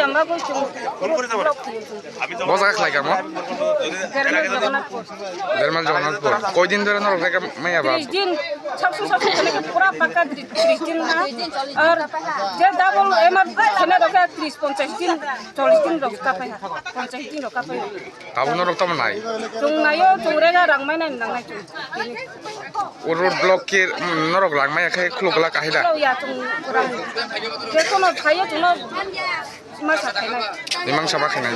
yamba ko chung. বসা খাই কামো Germa জেরমাল জগন্নাথপুর। কয়দিন ধরে নরকে মাইয়া বাপ? দিন সবসে সবসে চলে পুরা পাকা 30 দিন না। আর যে দাবল এমার খানা রকা 30 50 দিন 40 je kono khaye chung no masa khai nai ইমাং সাবা খাই নাই